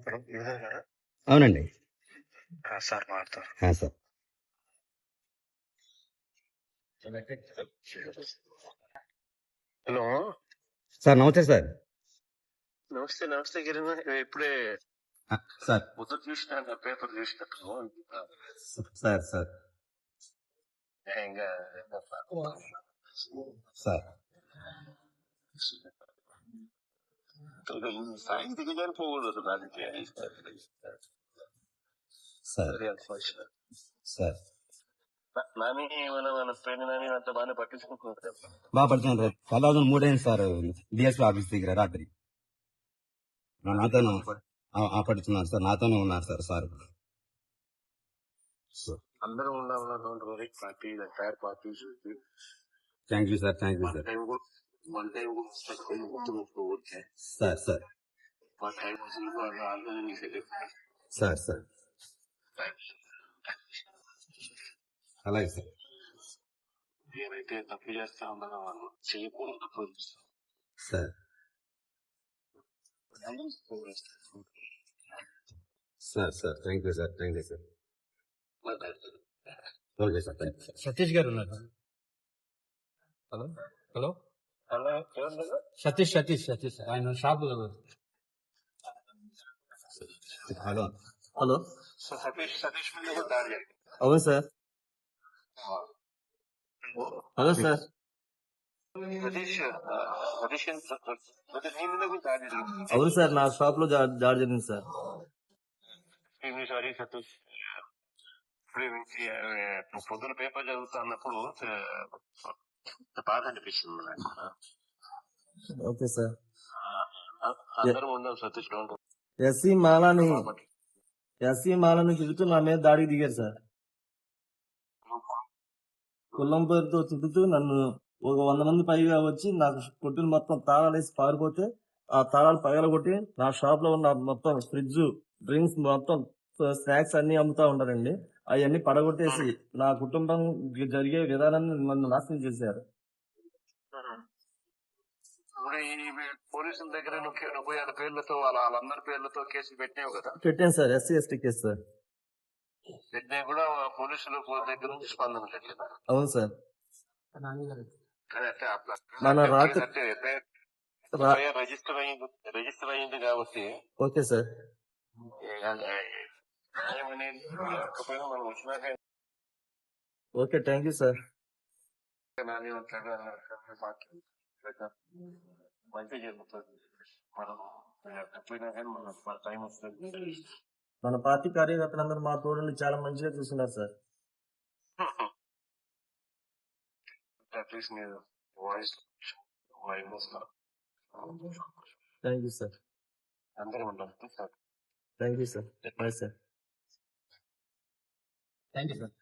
ఇప్పుడు అవునండి. ఆ, సార్ మాడతారు ఆ, సార్. హలో. సార్ నమస్తే సార్. నమస్తే నమస్తే కిరణ్ ఇప్పుడే ఆ, సార్. పొద్దున చూసిన పేపర్ చూసినట్టు సార్ సార్. ఇంకా సార్. సాయంత్రం కానీ పోకూడదు దానికి సార్. నాని మన మన ఫ్రెండ్ నాని అంత బాగానే పట్టించుకుంటున్నారు. బాగా పడుతున్నాను సార్. తెల్లవారు మూడైంది సార్. డిఎస్పీ ఆఫీస్ దగ్గర రాత్రి. నాతోనే పడుతున్నారు సార్. నాతోనే ఉన్నారు సార్ సార్. అందరూ ఉండాలి don't worry party thank you sir thank you sir time కూడా వన్ టైం కూడా గుర్తుపెట్టుకోవచ్చు సార్ సార్ సార్ సార్ అలాగే సార్ ఏమైతే తప్పు చేస్తా ఉన్నారో వాళ్ళు చేయకూడదు తప్పు. Sir sir sir thank you sir thank you sir okay sir thank you sir Satish garu ఉన్నారు హలో హలో ఏమన్నా సతీష్ సతీష్ సతీష్. ఆయన shop hello. Hello. Satish Satish దాడి అవును సార్. Hello sir. దాడి అవును సార్ నా షాప్లో జాడి జరిగింది సార్. సారీ సతీష్. పొద్దున పేపర్ చదువుతా అన్నప్పుడు బాధ అనిపిస్తుంది నాకు. Okay sir. అందరం ఉందాం సతీష్ ఎస్సీ మాలని ఎస్సీ మాలని తిరుగుతూ నా మీద దాడికి దిగారు సార్. కుల్లం పేరుతో తిరుగుతూ నన్ను ఒక వంద మంది పైగా వచ్చి నాకు కొట్టిన మొత్తం తాళాలు వేసి పారిపోతే ఆ తాళాలు పగలగొట్టి నా షాప్లో ఉన్న మొత్తం ఫ్రిడ్జ్ డ్రింక్స్ మొత్తం స్నాక్స్ అన్ని అమ్ముతా ఉంటారండి అవన్నీ పడగొట్టేసి నా కుటుంబం జరిగే విధానాన్ని నన్ను నాశనం చేశారు. ఇప్పుడు ఈ పోలీసుల దగ్గర నువ్వు వాళ్ళ పేర్లతో వాళ్ళ వాళ్ళందరి పేర్లతో కేసులు పెట్టినావు కదా? పెట్టాను sir SC ST case sir. పెట్టినా కూడా పోలీసుల దగ్గర నుంచి స్పందన లేదు అవును సార్. మన రాత్రి- రిజిస్టర్ అయింది రిజిస్టర్ అయింది కాబట్టి okay sir. Okay thank you sir అట్లాగా మంచి జరుగుతుంది మనం కానీ మన మన టైం వస్తుంది మన పార్టీ కార్యకర్తలందరూ మా తోడుని చాలా మంచిగా చూస్తున్నారు సార్. అట్లీస్ట్ నేను వాయిస్ థ్యాంక్ యూ సార్ అందరం sir thank you sir bye sir thank you sir